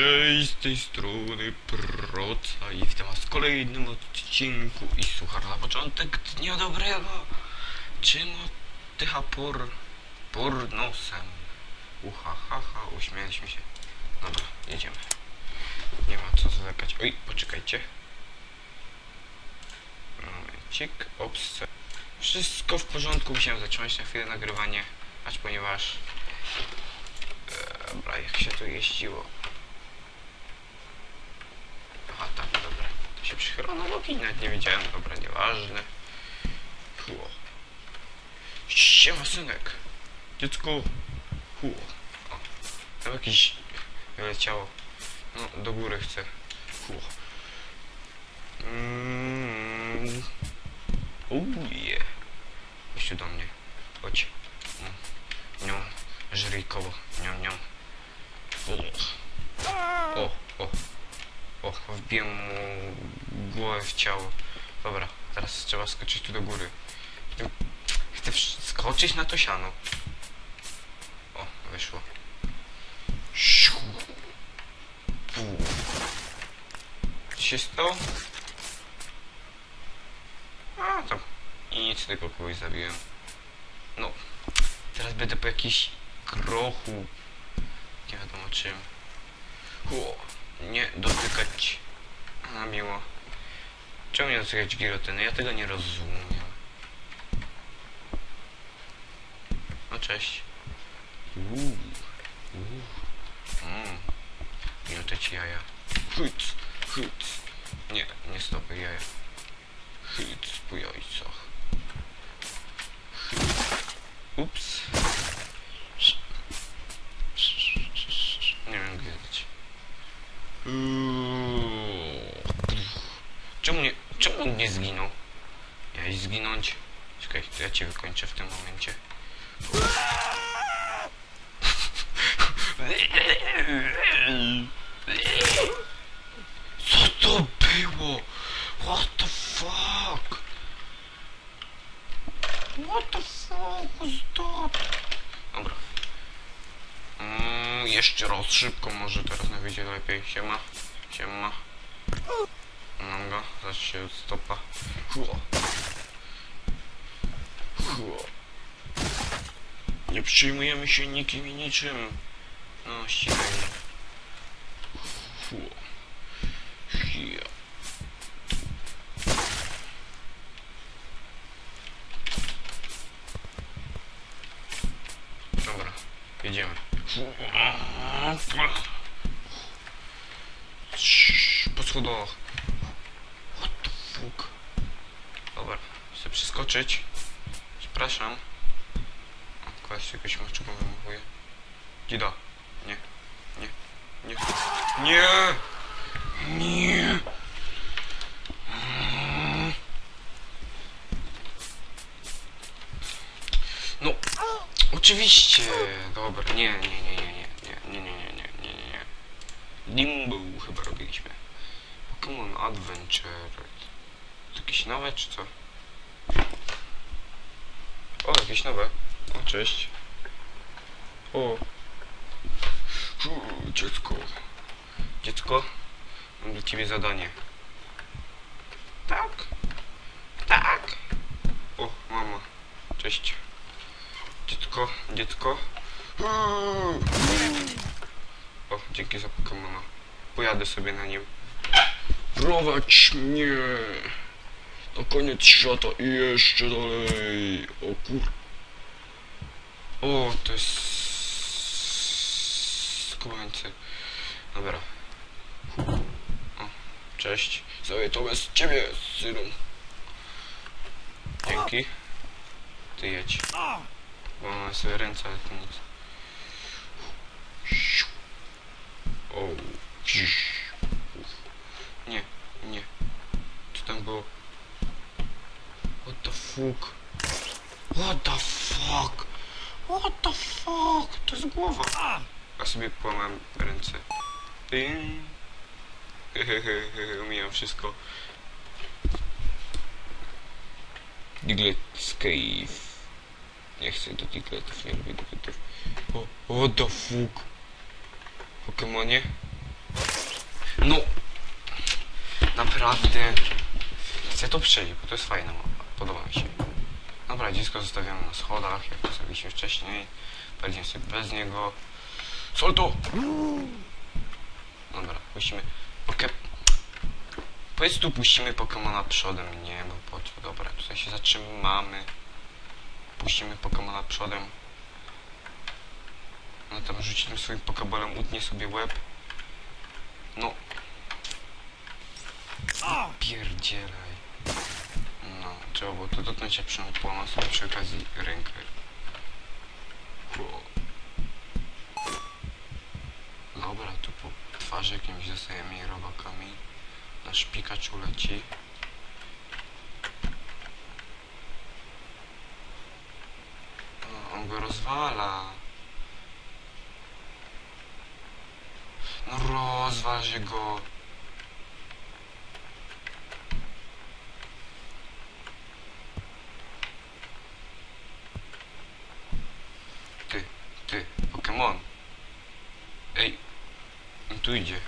Cześć, z tej strony Proca i witam was w kolejnym odcinku i suchar na początek dnia dobrego. Czym oddycha por... por nosem? Uha, ha, ha, uśmieliśmy się. Dobra, jedziemy. Nie ma co zwlekać. Oj, poczekajcie. Momencik, ops. Wszystko w porządku, musiałem zacząć na chwilę nagrywanie, acz ponieważ... e, Dobra, jak się tu jeździło? все равно логично отвечаем, добро, неважно. Фу. Щема, сынок. Детско. Фу. Якийсь вилетяло. Ну, до гури все. Фу. Уе. Ось сюди мені. Очі. Ням. Жри кого. Ням-ням. О. О. О. О. Вб'ємо. Głowę w ciało. Dobra, teraz trzeba skoczyć tu do góry. Chcę, skoczyć na to siano. O, wyszło. Siu. Co się stało? A, tam. Nic, tylko kogoś zabiłem. No, teraz będę po jakiś grochu. Nie wiadomo czym. Ło, nie dotykać. A miło. Czemu nie dotykać gilotyny? Ja tego nie rozumiem. No cześć. Uuu. Uuu. Mm. Jaja. Hyc, hyc. Nie, nie stopy jaja. Hyc po jajcach. Ups. Nie wiem gdzie dać. Czemu nie, czemu on nie zginął? Miałeś zginąć? Czekaj, to ja cię wykończę w tym momencie. Co to było? What the fuck? What the fuck was that? Dobra. Mm, jeszcze raz szybko, może teraz na wyjdzie lepiej. Siema, siema. Mam go, zaraz się stopa. Nie przyjmujemy się nikim i niczym. No. Huo. Hia. Dobra, jedziemy. Po schodach. What the fuck? Dobra, chcę przeskoczyć. Przepraszam. O, koleś jakoś maczugą wymachuje. Gida. Nie. Nie. Nie. Nie! Nie! No, oczywiście. Dobra, nie, nie, nie, nie, nie, nie, nie, nie, nie, nie, nie, nie. Limbo chyba robiliśmy. Pokémon Adventure. To jakieś nowe, czy co? O, jakieś nowe. O, cześć. O. Fu, dziecko. Dziecko, mam dla ciebie zadanie. Tak? Tak. O, mama. Cześć. Dziecko, dziecko. O, dzięki za Pokemona. Pojadę sobie na nim. Prowadź mnie na koniec świata i jeszcze dalej. O kur... O, to jest... Skubańcy. Dobra. O, cześć. Sobie to bez ciebie, synu. Dzięki. Ty jedź. Bo mam sobie ręce, ale to nic. O. Nie, nie. Co tam było? Fuck? What the fuck? What the fuck? To jest głowa. A sobie połamałem ręce. Ding. Umijam wszystko. Diglett Cave. Nie chcę do Diglettów, nie lubię Diglettów. O, what the fuck? Pokemonie? No, naprawdę chcę to przejść, bo to jest mapa. Podoba mi się. Dobra, dziecko zostawiamy na schodach, jak to zrobiliśmy wcześniej. Pojedziemy sobie bez niego. Solto! Dobra, puścimy poke... Powiedz tu puścimy Pokemona przodem, nie, bo po co? Dobra, tutaj się zatrzymamy. Puścimy Pokemona przodem. No tam rzuci tym swoim pokebolem, utnie sobie łeb. No. Pierdzielaj. Trzeba było to dotknąć, a przynajmniej połamał sobie przy okazji rękę. Dobra, tu po twarzy jakimś zostajemy jej robakami. Nasz Pikachu leci. O, on go rozwala. No rozważy go. Ty, ty, Ej, on tu idzie.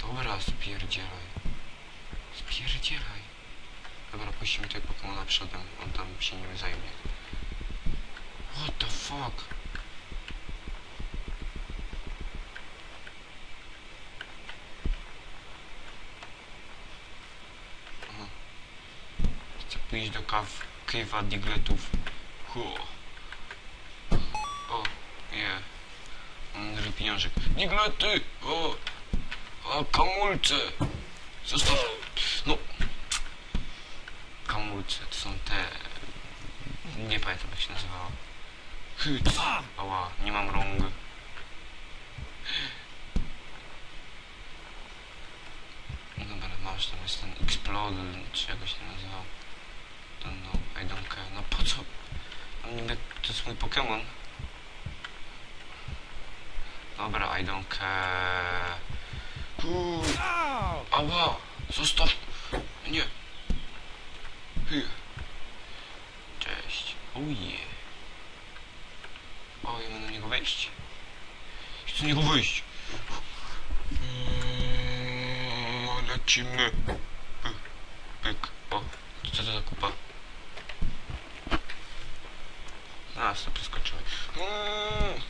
Dobra, spierdzielaj. Spierdzielaj. Dobra, puścimy tutaj Pokemona przodem, on tam się nim zajmie. What the fuck? Aha. Chcę pójść do kaw Cave'a Digletów. Hu. Pieniążek. Diglety! O! O, kamulce! Zostaw... No... Kamulce, to są te... Nie pamiętam jak się nazywało. Hyc. Ała, nie mam rąk. No dobra, masz, tam jest ten Explode, czy jakoś się nazywał. Ten no, I don't care. No po co? Niby to jest mój Pokémon. Dobra, I don't care. Uuu, ała, zostaw. Nie. Hy. Cześć. Uje. O, ja mam na niego wejść. Chcę na niego wejść. Mm, Lecimy. Pyk. O, co to za kupa? A, sobie przeskoczyłem. Mm.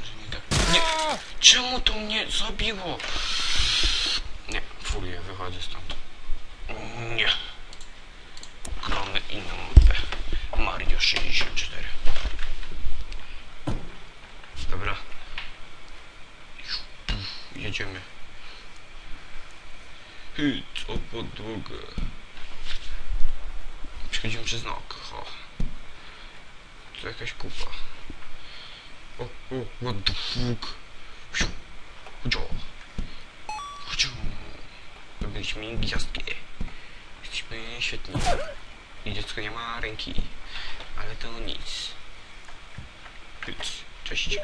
Może nie tak. Nie! Czemu to mnie zabiło? Nie, furię, wychodzę stąd. Nie. Gramy inną mapę. Mario 64. Dobra. Jedziemy. Hyc o podłogę. Przechodzimy przez nok. O. Tu jakaś kupa. O, o, what the fuck? Siu. Chodzio. Chodzio. Robiliśmy gwiazdkę. Jesteśmy świetni. I dziecko nie ma ręki. Ale to nic. Hyc. Cześć.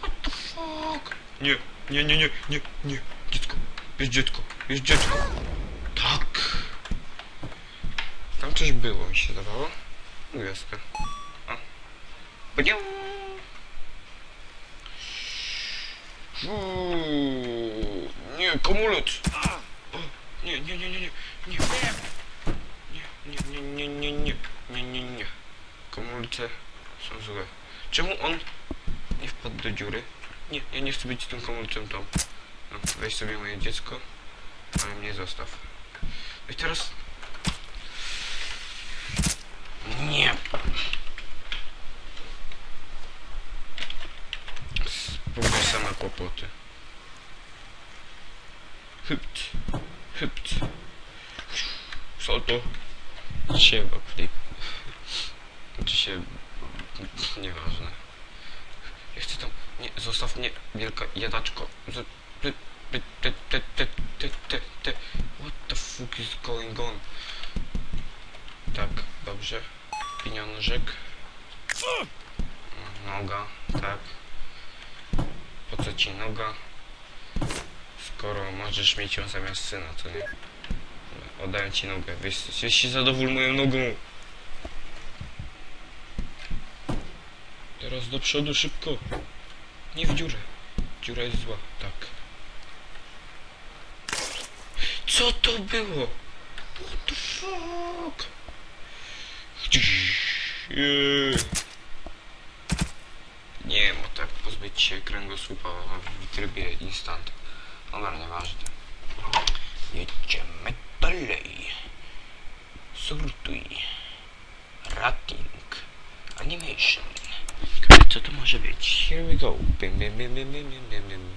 What the fuck? Nie, nie, nie, nie, nie, nie. Dziecko. Jest dziecko. Jest dziecko. Tak. Tam coś było, mi się zdawało. Gwiazdka. Panią. Uuu, nie, komulet! O, nie, nie, nie, nie, nie, nie, nie, nie, nie, nie, nie, nie, nie, nie, nie. Komulce są złe. Czemu on nie wpadł do dziury? Nie, ja nie chcę być tym komulcem tam. No, weź sobie moje dziecko, ale mnie zostaw. I teraz... Nie! Kłopoty. Hypt. Hypt. Salto. Dzisiaj backflip. Czy się... Nieważne. Ja chcę tam... Nie, zostaw mnie, wielka jadaczko. Z... What the fuck is going on? Tak, dobrze. Pieniążek. Noga, tak. Po co ci noga? Skoro możesz mieć ją zamiast syna, to nie. Oddaję ci nogę. Wiesz, jesteś się zadowól moją nogą. Teraz do przodu szybko. Nie w dziurę. Dziura jest zła, tak. Co to było? What the fuck? Nie o tak pozbyć się kręgosłupa w trybie instant. Dobra, nieważne. Jedziemy dalej. Sortuj. Rating. Animation. Co to może być? Here we go. Bim, bim, bim, bim, bim, bim, bim.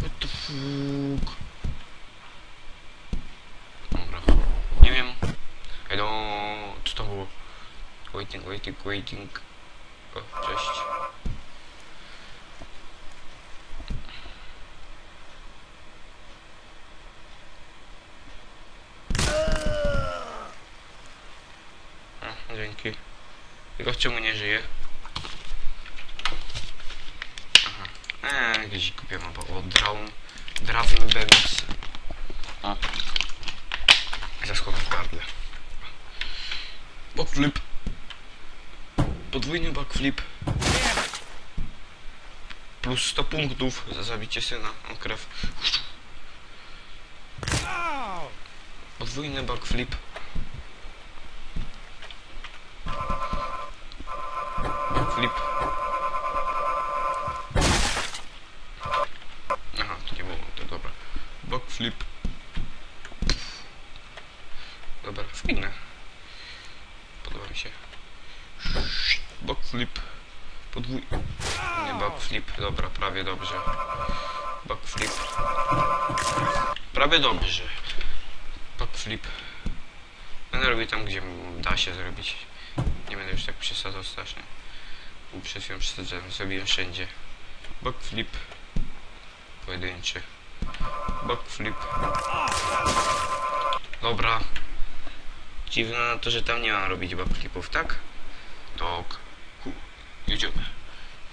What the fuck? Dobra. Nie wiem. I don't... Co to było? Waiting, waiting, waiting. O, cześć. A, dzięki. Tylko czemu nie żyje? Eee, jakieś kupię mapę. O, Drawn... Drawn Bemis. Zaschowam w gardle. Backflip. Podwójny backflip. Plus 100 punktów za zabicie syna. O krew. Podwójny backflip. Backflip. Aha, to nie było, to dobra. Backflip. Dobra, fajne. Podoba mi się. Backflip. Podwój... Nie, backflip. Dobra, prawie dobrze. Backflip. Prawie dobrze. Backflip. Będę robił tam, gdzie da się zrobić. Nie będę już tak przesadzał strasznie. Bo Przed chwilą przesadzałem, zrobiłem wszędzie. Backflip. Pojedynczy. Backflip. Dobra. Dziwne na to, że tam nie mam robić backflipów, tak? Tak. Jedziemy.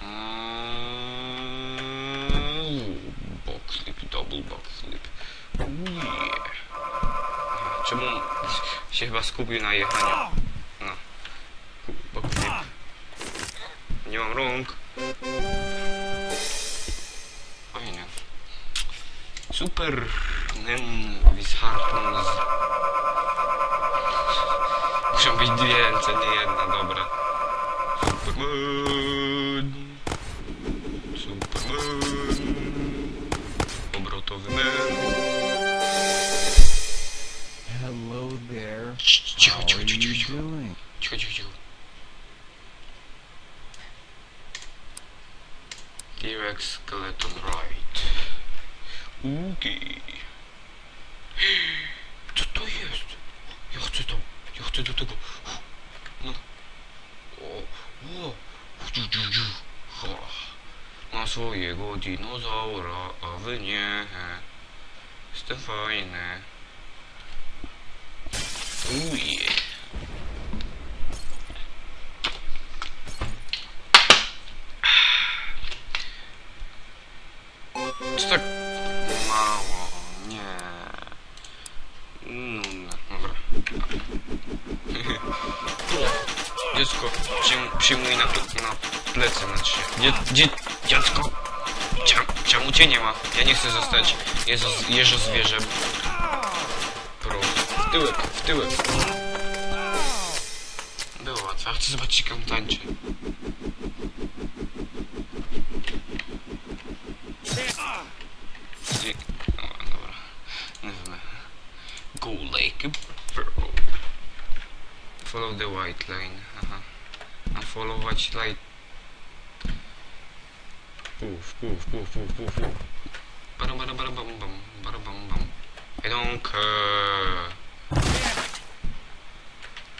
Mm, Backflip, double backflip. Yeah. Czemu się chyba skupił na jechaniu? No. Nie mam rąk. Fajnie. Super. Nen, Wishartons. Muszą być dwie ręce, nie jedna, dobra. Superman. Superman. Obrotowy man. Hello there. Cicho, How cicho, are cicho, you cicho. doing? Cicho, cicho, cicho. T-Rex Skeleton Ride. Okej. Co to jest? Ja chcę to. Ja chcę do tego. No. Ma swojego dinozaura, a wy nie. Jestem fajny. Uje. Dziecko, przyjm, przyjmuj na, na plecy, znaczy. Dzie, dzie, dziecko! Czem, czemu cię nie ma? Ja nie chcę zostać jeżo, jeżo zwierzem. Pro. W tyłek, w tyłek. Było łatwe, a chcę zobaczyć jak on tańczy. Gdzie... O, dobra. Nie wiem. Go like a pro. Follow the white line. Aha. Followować light. Puf, puf, puf, puf, puf, puf. Bara, bara, bara, bam, bam, bara, bam, bam. I don't care.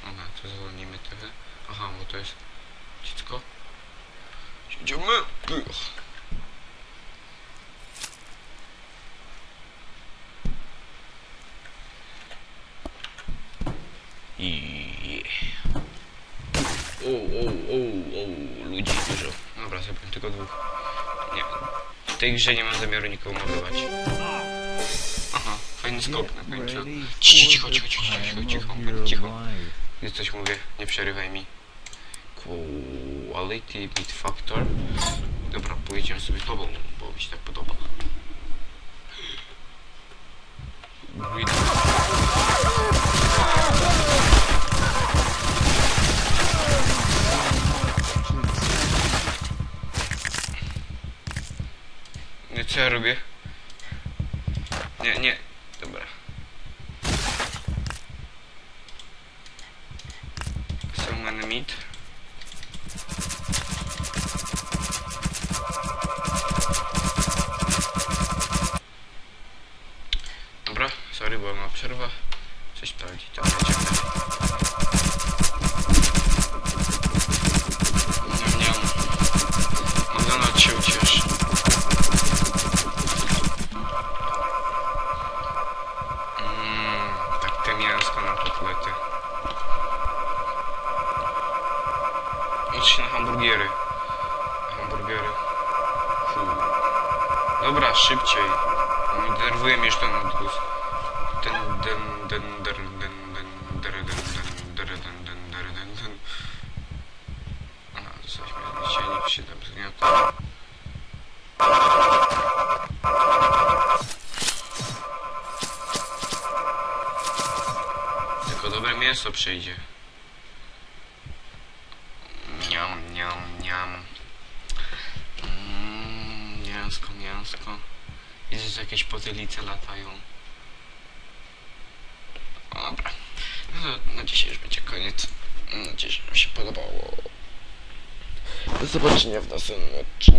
Dobra, to zwolnimy trochę. Aha, bo to jest dziecko. Idziemy. Ugh. I... O, o, o, o, ludzi dużo. Dobra, zrobię tylko dwóch. Nie. W tej grze nie mam zamiaru nikogo mordować. Aha, fajny skok na końcu. Cicho, cicho, cicho, cicho, cicho, cicho, cicho. Gdy coś mówię, nie przerywaj mi. Quality Beat Factor. Dobra, pojedziemy sobie tobą, bo mi się tak podoba. Co ja robię? Nie, nie. Mięso przyjdzie. Niam, niam, niam. Mm, mięsko, mięsko. Że jakieś potylice latają. Dobra. No to na dzisiaj już będzie koniec. Mam nadzieję, że się podobało. Do zobaczenia w następnym odcinku.